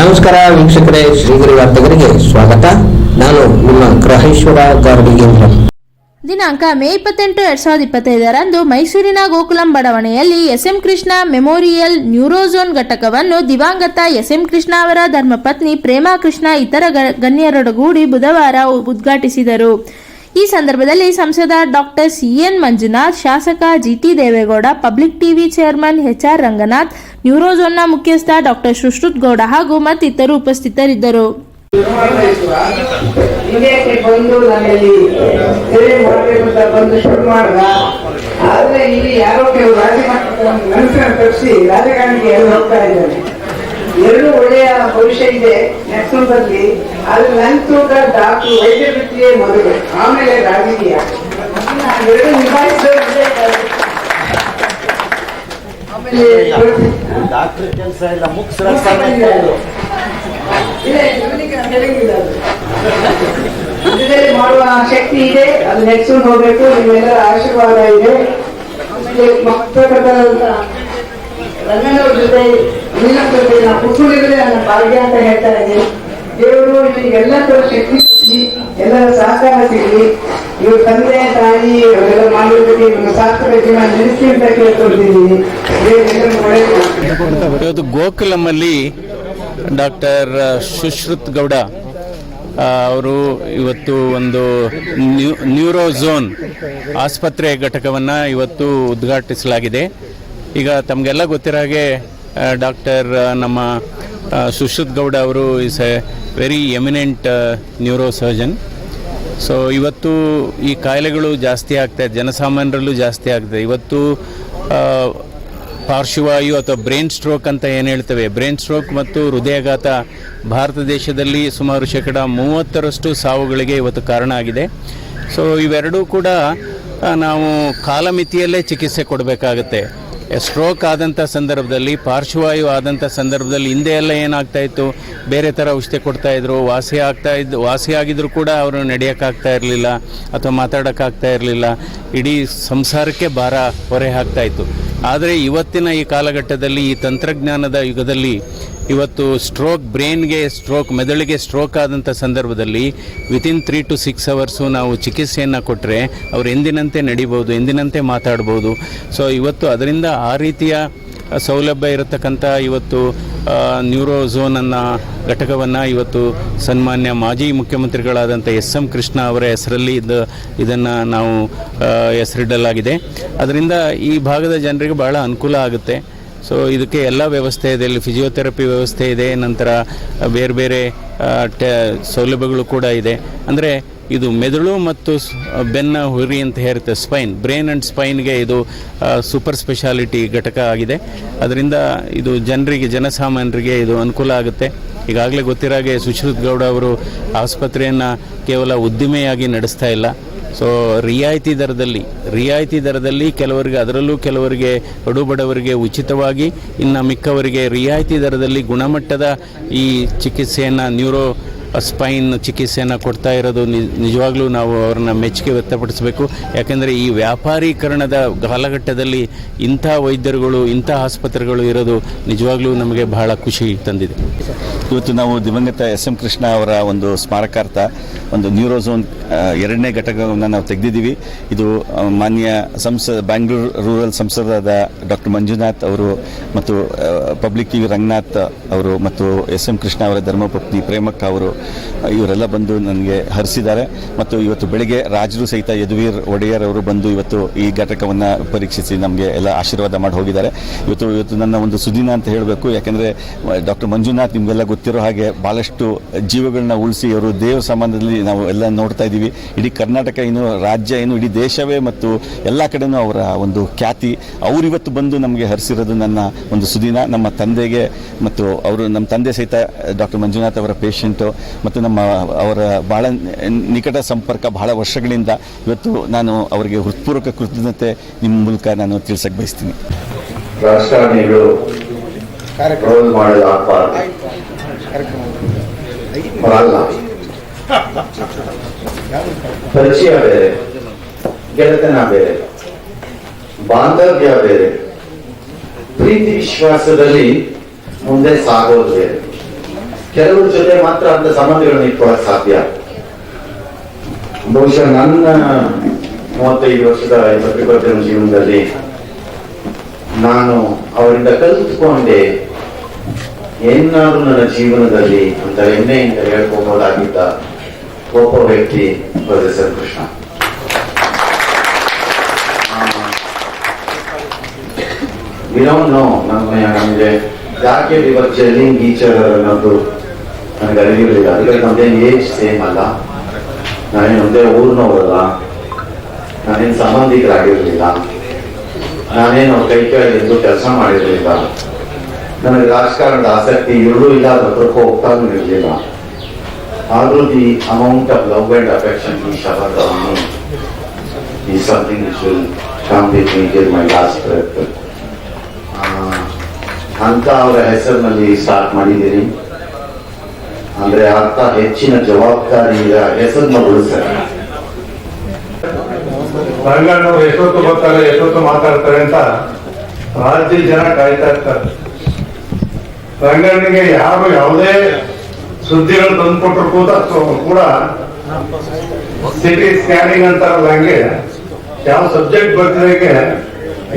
ನಮಸ್ಕಾರ ವೀಕ್ಷಕರೇ, ಶ್ರೀಗಿರಿ ವಾರ್ತೆಗರಿಗೆ ಸ್ವಾಗತ. ನಾನು ನಿಮ್ಮ ಗ್ರಹೇಶ್ವರ ಗಾರ್ಡಿಗೇಂದ್ರ. ದಿನಾಂಕ ಮೇ ಇಪ್ಪತ್ತೆಂಟು ಎರಡ್ ಸಾವಿರದ ಇಪ್ಪತ್ತೈದರಂದು ಮೈಸೂರಿನ ಗೋಕುಲಂ ಬಡಾವಣೆಯಲ್ಲಿ ಎಸ್ಎಂ ಕೃಷ್ಣ ಮೆಮೋರಿಯಲ್ ನ್ಯೂರೋಝೋನ್ ಘಟಕವನ್ನು ದಿವಂಗತ ಎಸ್ಎಂ ಕೃಷ್ಣ ಅವರ ಧರ್ಮಪತ್ನಿ ಪ್ರೇಮಾ ಕೃಷ್ಣ ಇತರ ಗಣ್ಯರೊಡಗೂಡಿ ಬುಧವಾರ ಉದ್ಘಾಟಿಸಿದರು. ಈ ಸಂದರ್ಭದಲ್ಲಿ ಸಂಸದ ಡಾಕ್ಟರ್ ಸಿಎನ್ ಮಂಜುನಾಥ್, ಶಾಸಕ GT Devegowda, public TV chairman HR Ranganath ನ್ಯೂರೋಝೋನ್ನ ಮುಖ್ಯಸ್ಥ ಡಾಕ್ಟರ್ ಸುಶ್ರುತ್ ಗೌಡ ಹಾಗೂ ಮತ್ತಿತರರು ಉಪಸ್ಥಿತರಿದ್ದರು. ಎರಡು ಒಳ್ಳೆಯ ಭವಿಷ್ಯ ಇದೆ ನೆಕ್ಸ್ಟ್ ಆದ್ರೆ ನನ್ ತೂಕ ಡಾಕ್ಟರ್ ವೈದ್ಯ ವೃತ್ತಿಯೇ ಮೊದಲು ಆಮೇಲೆ ರಾಜಕೀಯ. ಎರಡು ಇದ್ದಾರೆ. ಆಮೇಲೆ ಡಾಕ್ಟರ್ ಕೆಲಸ ಇಲ್ಲ. ಮುಕ್ಸರ ಮಾಡುವ ಶಕ್ತಿ ಇದೆ ಅದು ನೆಕ್ಸ್ಕೊಂಡು ಹೋಗ್ಬೇಕು. ನಿಮ್ಮೆಲ್ಲರ ಆಶೀರ್ವಾದ ಇದೆ. ಆಮೇಲೆ ರಂಗನವ್ರ ಜೊತೆ ನಿನ್ನ ಜೊತೆ ನನ್ನ ಭಾಗ್ಯ ಅಂತ ಹೇಳ್ತಾ ಇದ್ದೀನಿ. ದೇವರು ನಿಮಗೆಲ್ಲ ತರ ಶಕ್ತಿ ಎಲ್ಲರ ಸಹಕಾರ ಸಿಗಲಿ. ಇವ್ರ ತಂದೆ, ತಾಯಿ ಅವರೆಲ್ಲ ಮಾಡಿರ್ಬೇಕು ನಿಮ್ಮ ಶಾಸ್ತ್ರ ಜೀವನ ನಡೆಸಿ ಅಂತ ಕೇಳ್ಕೊಳ್ತಿದ್ದೀನಿ ದೇವರೆಲ್ಲರೂ ಒಳ್ಳೆಯದು ಮಾಡ್ಲಿ. ಇವತ್ತು ಗೋಕುಲಮಲ್ಲಿ ಡಾಕ್ಟರ್ ಸುಶ್ರುತ್ ಗೌಡ ಅವರು ಇವತ್ತು ಒಂದು ನ್ಯೂ, ನ್ಯೂರೋಝೋನ್ ಆಸ್ಪತ್ರೆ ಘಟಕವನ್ನು ಇವತ್ತು ಉದ್ಘಾಟಿಸಲಾಗಿದೆ. ಈಗ ತಮಗೆಲ್ಲ ಗೊತ್ತಿರೋ ಹಾಗೆ ಡಾಕ್ಟರ್ ನಮ್ಮ ಸುಶ್ರುತ್ ಗೌಡ ಅವರು is a very eminent neuro surgeon so ಇವತ್ತು ಈ ಕಾಯಿಲೆಗಳು ಜಾಸ್ತಿ ಆಗ್ತಾ ಇದೆ, ಜನಸಾಮಾನ್ಯರಲ್ಲೂ ಜಾಸ್ತಿ ಆಗ್ತದೆ ಇವತ್ತು ಪಾರ್ಶ್ವವಾಯು ಅಥವಾ ಬ್ರೈನ್ ಸ್ಟ್ರೋಕ್ ಅಂತ ಏನು ಹೇಳ್ತೇವೆ? ಬ್ರೈನ್ ಸ್ಟ್ರೋಕ್ ಮತ್ತು ಹೃದಯಾಘಾತ ಭಾರತ ದೇಶದಲ್ಲಿ ಸುಮಾರು ಶೇಕಡ ಮೂವತ್ತರಷ್ಟು ಸಾವುಗಳಿಗೆ ಇವತ್ತು ಕಾರಣ ಆಗಿದೆ. ಸೊ ಇವೆರಡೂ ಕೂಡ ನಾವು ಕಾಲಮಿತಿಯಲ್ಲೇ ಚಿಕಿತ್ಸೆ ಕೊಡಬೇಕಾಗತ್ತೆ. ಸ್ಟ್ರೋಕ್ ಆದಂಥ ಸಂದರ್ಭದಲ್ಲಿ, ಪಾರ್ಶ್ವವಾಯು ಆದಂಥ ಸಂದರ್ಭದಲ್ಲಿ ಹಿಂದೆ ಎಲ್ಲ ಏನಾಗ್ತಾ ಇತ್ತು? ಬೇರೆ ಥರ ಔಷಧಿ ಕೊಡ್ತಾ ಇದ್ರು, ವಾಸಿ ಆಗ್ತಾ ಇದ್ದು ವಾಸಿ ಆಗಿದ್ರು ಕೂಡ ಅವರು ನಡೆಯೋಕ್ಕಾಗ್ತಾ ಇರಲಿಲ್ಲ, ಅಥವಾ ಮಾತಾಡೋಕ್ಕಾಗ್ತಾ ಇರಲಿಲ್ಲ. ಇಡೀ ಸಂಸಾರಕ್ಕೆ ಭಾರ ಹೊರೆ ಹಾಕ್ತಾ ಇತ್ತು. ಆದರೆ ಇವತ್ತಿನ ಈ ಕಾಲಘಟ್ಟದಲ್ಲಿ ಈ ತಂತ್ರಜ್ಞಾನದ ಯುಗದಲ್ಲಿ ಇವತ್ತು ಸ್ಟ್ರೋಕ್ ಬ್ರೈನ್ಗೆ ಸ್ಟ್ರೋಕ್, ಮೆದುಳಿಗೆ ಸ್ಟ್ರೋಕ್ ಆದಂಥ ಸಂದರ್ಭದಲ್ಲಿ within three to six hours ನಾವು ಚಿಕಿತ್ಸೆಯನ್ನು ಕೊಟ್ಟರೆ ಅವರು ಎಂದಿನಂತೆ ನಡಿಬೋದು ಎಂದಿನಂತೆ ಮಾತಾಡ್ಬೋದು. ಸೊ ಇವತ್ತು ಅದರಿಂದ ಆ ರೀತಿಯ ಸೌಲಭ್ಯ ಇರತಕ್ಕಂಥ ಇವತ್ತು ನ್ಯೂರೋ ಝೋನನ್ನು ಘಟಕವನ್ನು ಇವತ್ತು ಸನ್ಮಾನ್ಯ ಮಾಜಿ ಮುಖ್ಯಮಂತ್ರಿಗಳಾದಂಥ ಎಸ್ ಎಂ ಕೃಷ್ಣ ಅವರ ಹೆಸರಲ್ಲಿ ಇದು, ಇದನ್ನು ನಾವು ಹೆಸರಿಡಲಾಗಿದೆ. ಅದರಿಂದ ಈ ಭಾಗದ ಜನರಿಗೆ ಬಹಳ ಅನುಕೂಲ ಆಗುತ್ತೆ. ಸೊ ಇದಕ್ಕೆ ಎಲ್ಲ ವ್ಯವಸ್ಥೆ ಇದೆ, ಇಲ್ಲಿ ಫಿಸಿಯೋಥೆರಪಿ ವ್ಯವಸ್ಥೆ ಇದೆ, ನಂತರ ಬೇರೆ ಬೇರೆ ಸೌಲಭ್ಯಗಳು ಕೂಡ ಇದೆ. ಅಂದರೆ ಇದು ಮೆದುಳು ಮತ್ತು ಬೆನ್ನ, ಹುರಿ ಅಂತ ಹೇರುತ್ತೆ ಸ್ಪೈನ್ ಬ್ರೈನ್ ಆ್ಯಂಡ್ ಸ್ಪೈನ್ಗೆ ಇದು ಸೂಪರ್ ಸ್ಪೆಷಾಲಿಟಿ ಘಟಕ ಆಗಿದೆ. ಅದರಿಂದ ಇದು ಜನರಿಗೆ, ಜನಸಾಮಾನ್ಯರಿಗೆ ಇದು ಅನುಕೂಲ ಆಗುತ್ತೆ. ಈಗಾಗಲೇ ಗೊತ್ತಿರೋ ಹಾಗೆ ಸುಶ್ರುತ್ ಗೌಡ ಅವರು ಆಸ್ಪತ್ರೆಯನ್ನು ಕೇವಲ ಉದ್ದಿಮೆಯಾಗಿ ನಡೆಸ್ತಾ ಇಲ್ಲ. ಸೊ ರಿಯಾಯಿತಿ ದರದಲ್ಲಿ ರಿಯಾಯಿತಿ ದರದಲ್ಲಿ ಕೆಲವರಿಗೆ, ಅದರಲ್ಲೂ ಕೆಲವರಿಗೆ ಬಡವರಿಗೆ ಉಚಿತವಾಗಿ, ಇನ್ನು ಮಿಕ್ಕವರಿಗೆ ರಿಯಾಯಿತಿ ದರದಲ್ಲಿ ಗುಣಮಟ್ಟದ ಈ ಚಿಕಿತ್ಸೆಯನ್ನು ನ್ಯೂರೋ ಸ್ಪೈನ್ ಚಿಕಿತ್ಸೆಯನ್ನು ಕೊಡ್ತಾ ಇರೋದು ನಿಜವಾಗ್ಲೂ ನಾವು ಅವ್ರನ್ನ ಮೆಚ್ಚುಗೆ ವ್ಯಕ್ತಪಡಿಸಬೇಕು. ಯಾಕೆಂದರೆ ಈ ವ್ಯಾಪಾರೀಕರಣದ ಕಾಲಘಟ್ಟದಲ್ಲಿ ಇಂಥ ವೈದ್ಯರುಗಳು, ಇಂಥ ಆಸ್ಪತ್ರೆಗಳು ಇರೋದು ನಿಜವಾಗ್ಲೂ ನಮಗೆ ಬಹಳ ಖುಷಿ ತಂದಿದೆ. ಇವತ್ತು ನಾವು ದಿವಂಗತ ಎಸ್ ಎಂ ಕೃಷ್ಣ ಅವರ ಒಂದು ಸ್ಮಾರಕಾರ್ಥ, ಒಂದು ನ್ಯೂರೋಝೋನ್ ಎರಡನೇ ಘಟಕವನ್ನು ನಾವು ತೆಗೆದಿದ್ದೀವಿ. ಇದು ಮಾನ್ಯ ಸಂಸದ ಬ್ಯಾಂಗ್ಳೂರು ರೂರಲ್ ಸಂಸದರಾದ ಡಾಕ್ಟರ್ ಮಂಜುನಾಥ್ ಅವರು ಮತ್ತು ಪಬ್ಲಿಕ್ ಟಿವಿ ರಂಗನಾಥ್ ಅವರು ಮತ್ತು ಎಸ್ ಎಂ ಕೃಷ್ಣ ಅವರ ಧರ್ಮಪತ್ನಿ ಪ್ರೇಮಕ್ಕ ಅವರು ಇವರೆಲ್ಲ ಬಂದು ನನಗೆ ಹರಿಸಿದ್ದಾರೆ. ಮತ್ತು ಇವತ್ತು ಬೆಳಿಗ್ಗೆ ರಾಜರು ಸಹಿತ ಯದುವೀರ್ ಒಡೆಯರ್ ಅವರು ಬಂದು ಇವತ್ತು ಈ ಘಟಕವನ್ನು ಪರೀಕ್ಷಿಸಿ ನಮಗೆ ಎಲ್ಲ ಆಶೀರ್ವಾದ ಮಾಡಿ ಹೋಗಿದ್ದಾರೆ. ಇವತ್ತು ಇವತ್ತು ನನ್ನ ಒಂದು ಸುದಿನ ಅಂತ ಹೇಳಬೇಕು. ಯಾಕೆಂದರೆ, ಡಾಕ್ಟರ್ ಮಂಜುನಾಥ್ ನಿಮಗೆಲ್ಲ ಗೊತ್ತಿರೋ ಹಾಗೆ ಭಾಳಷ್ಟು ಜೀವಗಳನ್ನ ಉಳಿಸಿ ಅವರು ದೇವ ಸಂಬಂಧದಲ್ಲಿ ನಾವು ಎಲ್ಲ ನೋಡ್ತಾ ಇದ್ದೀವಿ. ಇಡೀ ಕರ್ನಾಟಕ ಏನು, ರಾಜ್ಯ ಏನು, ಇಡೀ ದೇಶವೇ ಮತ್ತು ಎಲ್ಲ ಕಡೆನೂ ಅವರ ಒಂದು ಖ್ಯಾತಿ. ಅವರಿವತ್ತು ಬಂದು ನಮಗೆ ಹರಿಸಿರೋದು ನನ್ನ ಒಂದು ಸುದಿನ. ನಮ್ಮ ತಂದೆಗೆ ಮತ್ತು ಅವರು ನಮ್ಮ ತಂದೆ ಸಹಿತ ಡಾಕ್ಟರ್ ಮಂಜುನಾಥ್ ಅವರ ಪೇಷಂಟು ಮತ್ತು ನಮ್ಮ ಅವರ ಭಾಳ ನಿಕಟ ಸಂಪರ್ಕ ಬಹಳ ವರ್ಷಗಳಿಂದ ಇವತ್ತು ನಾನು ಅವರಿಗೆ ಹೃತ್ಪೂರ್ವಕ ಕೃತಜ್ಞತೆ ನಿಮ್ಮ ಮೂಲಕ ನಾನು ತಿಳಿಸಕ್ಕೆ ಬಯಸ್ತೀನಿ. ಪರಿಚಯ ಬೇರೆ ಗೆಳೆತನ ಬೇರೆ ಬಾಂಧವ್ಯ ಬೇರೆ ಪ್ರೀತಿ ವಿಶ್ವಾಸದಲ್ಲಿ ಮುಂದೆ ಸಾಗೋದು ಬೇರೆ. ಕೆಲವ್ರ ಜೊತೆ ಮಾತ್ರ ಅಂತ ಸಂಬಂಧಗಳನ್ನ ಇಟ್ಕೊಳ್ಳಕ್ ಸಾಧ್ಯ? ಬಹುಶಃ ನನ್ನ ಮೂವತ್ತೈದು ವರ್ಷದ ಪ್ರತಿಭಟನ ಜೀವನದಲ್ಲಿ ನಾನು ಅವರಿಂದ ಕಲಿತುಕೊಂಡೆ ಏನಾದ್ರೂ ನನ್ನ ಜೀವನದಲ್ಲಿ ಅಂತ ಹೆಮ್ಮೆಯಿಂದ ಹೇಳ್ಕೋಬಹುದಾಗಿದ್ದ ಒಬ್ಬ ವ್ಯಕ್ತಿ ಪ್ರೊಫೆಸರ್ ಕೃಷ್ಣ. ವಿನೋನು ನಮ್ಮ ನಮಗೆ ಯಾಕೆ ಟೀಚರ್ ಅನ್ನೋದು ನನಗೆ ಅರಿವಿರಲಿಲ್ಲ ಅದಕ್ಕೆ ನಮ್ದೇನು ಏಜ್ ಸೇಮ್ ಅಲ್ಲ. ನಾನೇನು ಒಂದೇ ಊರಿನವರಲ್ಲ. ನಾನೇನು ಸಂಬಂಧಿಕರಾಗಿರಲಿಲ್ಲ. ನಾನೇನು ಕೈ ಕೆಳಗೆ ಎದ್ದು ಕೆಲಸ ಮಾಡಿರಲಿಲ್ಲ. ನನಗೆ ರಾಜಕಾರಣದ ಆಸಕ್ತಿ ಇರಲೂ ಇಲ್ಲ, ಅದ್ರ ಹತ್ರಕ್ಕೂ ಹೋಗ್ತಾನೂ ಇರಲಿಲ್ಲ. ಆದರೂ the amount of love and affection ಈ ಶಬ್ದವನ್ನು, ಈ something which will come with me my last ಪ್ರಯತ್ನ ಅಂತ ಅವರ ಹೆಸರಿನಲ್ಲಿ ಸ್ಟಾರ್ಟ್ ಮಾಡಿದ್ದೀನಿ. ಅಂದ್ರೆ ಆತ ಹೆಚ್ಚಿನ ಜವಾಬ್ದಾರಿಯ ಹೆಸರನ್ನ ಉಳಿಸ್ತಾರೆ ರಂಗಣ್ಣವ್ರು ಎಷ್ಟೊತ್ತು ಬರ್ತಾರೆ, ಎಷ್ಟೊತ್ತು ಮಾತಾಡ್ತಾರೆ ಅಂತ ರಾಜ್ಯ ಜನ ಕಾಯ್ತಾ ಇರ್ತಾರೆ. ರಂಗಣ್ಣಗೆ ಯಾರು ಯಾವುದೇ ಸುದ್ದಿಗಳು ತಂದ್ಕೊಟ್ರು ಕೂಡ ಕೂಡ ಸಿಟಿ ಸ್ಕ್ಯಾನಿಂಗ್ ಅಂತಾರಲ್ಲ ಹಂಗೆ, ಯಾವ ಸಬ್ಜೆಕ್ಟ್ ಬರ್ತಿದ್ದಕ್ಕೆ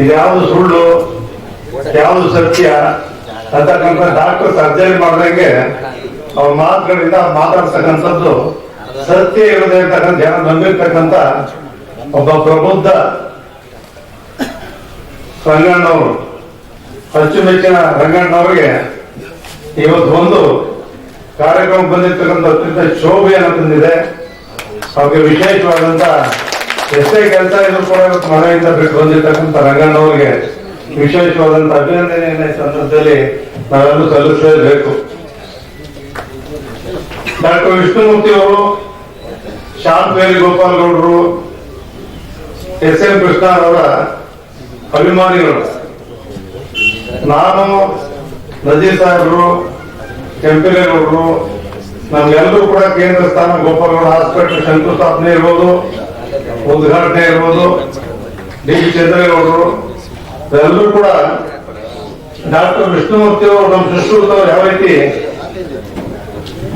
ಇದ್ಯಾವುದು ಸುಳ್ಳು, ಯಾವುದು ಸತ್ಯ ಅಂತಕ್ಕಂಥ ಡಾಕ್ಟರ್ ಸರ್ಜರಿ ಮಾಡ್ದಂಗೆ ಅವ್ರ ಮಾತುಗಳಿಂದ ಮಾತಾಡ್ತಕ್ಕಂಥದ್ದು ಸತ್ಯ ಇರದೆ ಇರ್ತಕ್ಕಂಥ, ಜನ ನಂಬಿರ್ತಕ್ಕಂಥ ಒಬ್ಬ ಪ್ರಬುದ್ಧ ರಂಗಣ್ಣವರು ಅಚ್ಚುಮೆಚ್ಚಿನ ರಂಗಣ್ಣವರಿಗೆ ಇವತ್ತು ಒಂದು ಕಾರ್ಯಕ್ರಮ ಬಂದಿರ್ತಕ್ಕಂಥ ಅತ್ಯಂತ ಶೋಭೆಯನ್ನು ತಂದಿದೆ. ಅವ್ರಿಗೆ ವಿಶೇಷವಾದಂತ ಎಷ್ಟೇ ಕೆಲಸ ಇದ್ರು ಕೂಡ ಇವತ್ತು ಮನೆಯಿಂದ ಬಿಟ್ಟು ಬಂದಿರ್ತಕ್ಕಂಥ ರಂಗಣ್ಣವರಿಗೆ ವಿಶೇಷವಾದಂತ ಅಭಿನಂದನೆಯ ಸಂದರ್ಭದಲ್ಲಿ ನಾವೆಲ್ಲರೂ ಸಲ್ಲಿಸಲೇಬೇಕು. ಡಾಕ್ಟರ್ ವಿಷ್ಣುಮೂರ್ತಿ ಅವರು ಶಾಂತವೇರಿ ಗೋಪಾಲ್ ಗೌಡರು ಎಸ್ ಎಂ ಕೃಷ್ಣರವರ ಅಭಿಮಾನಿಗಳು. ನಾನು ನಜೀರ್ ಸಾಹೇಬರು, ಕೆಂಪೇಗೌಡರು ನಮ್ಗೆಲ್ಲರೂ ಕೂಡ ಕೇಂದ್ರ ಸ್ಥಾನ ಗೋಪಾಲಗೌಡ ಹಾಸ್ಪಿಟಲ್ ಶಂಕುಸ್ಥಾಪನೆ ಇರ್ಬೋದು, ಉದ್ಘಾಟನೆ ಇರ್ಬೋದು. ಡಿ. ವಿ. ಚಂದ್ರೇಗೌಡರು ಎಲ್ಲರೂ ಕೂಡ ಡಾಕ್ಟರ್ ವಿಷ್ಣುಮೂರ್ತಿ ಅವರು ನಮ್ಮ ಸುಶ್ರೂತವರು ಯಾವ ರೀತಿ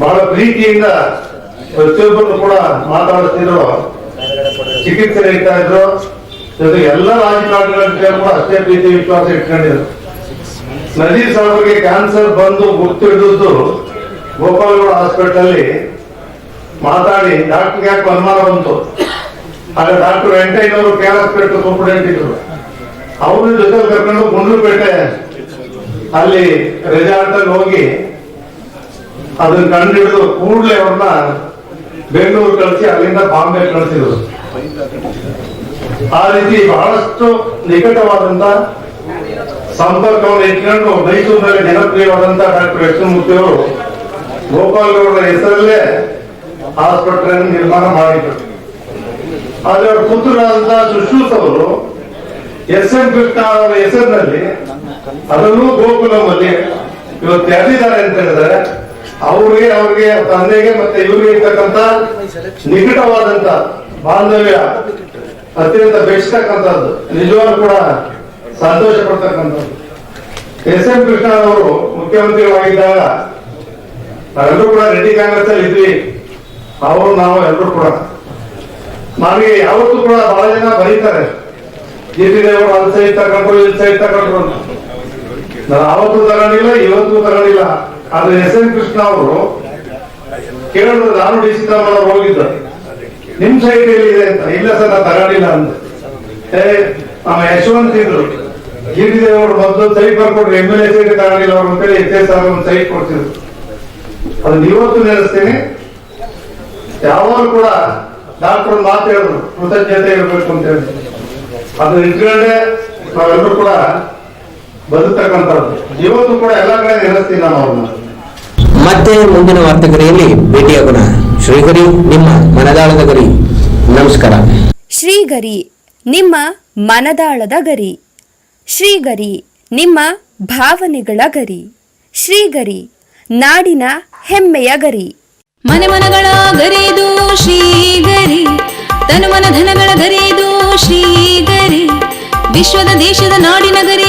ಬಹಳ ಪ್ರೀತಿಯಿಂದ ಪ್ರತಿಯೊಬ್ಬರು ಕೂಡ ಮಾತಾಡುತ್ತಿದ್ರು. ಚಿಕಿತ್ಸೆ ನೀಡ್ತಾ ಇದ್ರು. ಜೊತೆಗೆ ಎಲ್ಲ ರಾಜಕಾರಣಿಗಳ ಕೂಡ ಅಷ್ಟೇ ಪ್ರೀತಿ ವಿಶ್ವಾಸ ಇಟ್ಕೊಂಡಿದ್ರು. ನಜೀರ್ ಸಾಹೇಬ್ರಿಗೆ ಕ್ಯಾನ್ಸರ್ ಬಂದು ಗುರ್ತಿಡಿದ್ದು ಗೋಪಾಲಗೌಡ ಹಾಸ್ಪಿಟಲ್ ಮಾತಾಡಿ ಡಾಕ್ಟರ್ ಯಾಕೆ ಅನುಮಾನ ಬಂತು? ಆಗ ಡಾಕ್ಟರ್ ವೆಂಕಯ್ಯನವರು ಕೇರ್ ಹಾಸ್ಪಿಟಲ್ ಕಾಂಪಿಡೆಂಟ್ ಇದ್ರು. ಅವ್ರ ಜೊತೆ ಕರ್ಕೊಂಡು ಗುಂಡ್ಲುಪೇಟೆ ಅಲ್ಲಿ ರೆಸಾರ್ಟ್ ಅಲ್ಲಿ ಹೋಗಿ ಅದನ್ನ ಕಂಡಿಡಿದು ಕೂಡಲೇ ಅವ್ರನ್ನ ಬೆಂಗಳೂರು ಕಳಿಸಿ ಅಲ್ಲಿಂದ ಬಾಂಬೆ ಕಳಿಸಿದ್ರು. ಆ ರೀತಿ ಬಹಳಷ್ಟು ನಿಕಟವಾದಂತ ಸಂಪರ್ಕವನ್ನು ಇಟ್ಕೊಂಡು ಮೈಸೂರಿನಲ್ಲಿ ಜನಪ್ರಿಯವಾದಂತ ಡಾಕ್ಟರ್ ವಿಷ್ಣುಮೂರ್ತಿ ಅವರು ಗೋಪಾಲ್ ಗೋಪಾಲಗೌಡರ ಹೆಸರಲ್ಲೇ ಆಸ್ಪತ್ರೆಯನ್ನು ನಿರ್ಮಾಣ ಮಾಡಿದ್ರು. ಆದ್ರೆ ಅವ್ರ ಪುತ್ರರಾದಂತ ಸುಶ್ರೂತ್ ಅವರು ಎಸ್ ಎಂ ಕೃಷ್ಣ ಅವರ ಹೆಸರಿನಲ್ಲಿ ಅದನ್ನು ಗೋಕುಲಮಲ್ಲಿ ಇವತ್ತು ಯಾರಿದ್ದಾರೆ ಅಂತ ಹೇಳಿದ್ರೆ ಅವ್ರಿಗೆ ಅವ್ರಿಗೆ ತಂದೆಗೆ ಮತ್ತೆ ಇವ್ರಿಗೆ ಇರ್ತಕ್ಕಂತ ನಿಕಟವಾದಂತ ಬಾಂಧವ್ಯ ಅತ್ಯಂತ ಬೆಳೆಸ್ತಕ್ಕಂಥದ್ದು. ನಿಜವಾಗ್ಲೂ ಕೂಡ ಸಂತೋಷ ಪಡ್ತಕ್ಕಂಥದ್ದು. ಎಸ್ ಎಂ ಕೃಷ್ಣ ಅವರು ಮುಖ್ಯಮಂತ್ರಿಗಳಾಗಿದ್ದಾಗ ನಾವೆಲ್ಲರೂ ಕೂಡ ರೆಡ್ಡಿ ಕಾಂಗ್ರೆಸ್ ಅಲ್ಲಿ ಇದ್ವಿ. ಅವರು, ನಾವು ಎಲ್ಲರೂ ಕೂಡ. ನಮಗೆ ಯಾವತ್ತೂ ಕೂಡ ಬಹಳ ಜನ ಬರೀತಾರೆ. ಜೀತಿದೇವರು ಅಲ್ಲಿ ಸೈಡ್ ತಗೊಂಡ್ರು ಇಲ್ಲಿ ಸೈಡ್ ತಗೊಂಡ್ರು ನಾನು ಆವತ್ತು ತಗೊಂಡಿಲ್ಲ, ಇವತ್ತು ತಗೊಂಡಿಲ್ಲ. ಆದ್ರೆ ಎಸ್ ಎನ್ ಕೃಷ್ಣ ಅವರು ಕೇಳಿದ್ರು ನಾನು ಡಿ ಸಿ ಅವರು ಹೋಗಿದ್ದ ನಿಮ್ ಸೈಟ್ ಎಲ್ಲಿದೆ ಅಂತ? ಇಲ್ಲ ಸರ್ ನಾ ತಗೊಂಡಿಲ್ಲ ಅಂತ ಏ, ನಮ್ಮ ಯಶವಂತ್ ಇದ್ರು. ಜೀತಿದೇವರು ಮೊದಲು ಸೈಟ್ ಬರ್ಕೊಟ್ರು ಎಂ ಎಲ್ ಎ ಸೈಟ್ ತಗೊಂಡಿಲ್ಲ ಅವ್ರು ಅಂತೇಳಿ ಎಚ್ ಎಸ್ ಒಂದು ಸೈಟ್ ಕೊಡ್ತಿದ್ರು ಅದನ್ನ ಇವತ್ತು ನೆನೆಸ್ತೀನಿ. ಯಾವಾಗ ಕೂಡ ಡಾಕ್ಟರ್ ಮಾತು ಹೇಳಿದ್ರು, ಕೃತಜ್ಞತೆ ಇರಬೇಕು ಅಂತ ಹೇಳಿ. ಅದನ್ನ ಇಟ್ಕೊಂಡೆ ನಾವೆಲ್ಲರೂ ಕೂಡ ಬದುಕ್ತಕ್ಕಂಥದ್ದು ಇವತ್ತು ಕೂಡ ಎಲ್ಲ ಕಡೆ ನೆನೆಸ್ತೀನಿ ನಾನು ಅವ್ರನ್ನ. ಮತ್ತೆ ಮುಂದಿನ ವಾರ್ತೆಗರಿಯಲ್ಲಿ ಭೇಟಿಯಾಗೋಣ. ಶ್ರೀಗರಿ ನಿಮ್ಮ ಮನದಾಳದ ಗರಿ. ನಮಸ್ಕಾರ. ಶ್ರೀಗರಿ ನಿಮ್ಮ ಮನದಾಳದ ಗರಿ. ಶ್ರೀಗರಿ ನಿಮ್ಮ ಭಾವನೆಗಳ ಗರಿ. ಶ್ರೀಗರಿ ನಾಡಿನ ಹೆಮ್ಮೆಯ ಗರಿ. ಮನೆ ಮನಗಳ ಗರಿದು ಶ್ರೀಗರಿ ತನು ಮನ ಧನಗಳ ಗರಿದು ಶ್ರೀಗರಿ. ವಿಶ್ವದ ದೇಶದ ನಾಡಿನ ಗರಿದು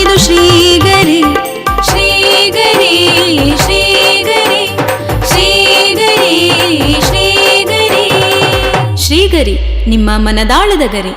ನಿಮ್ಮ ಮನದಾಳದ ಗರಿ.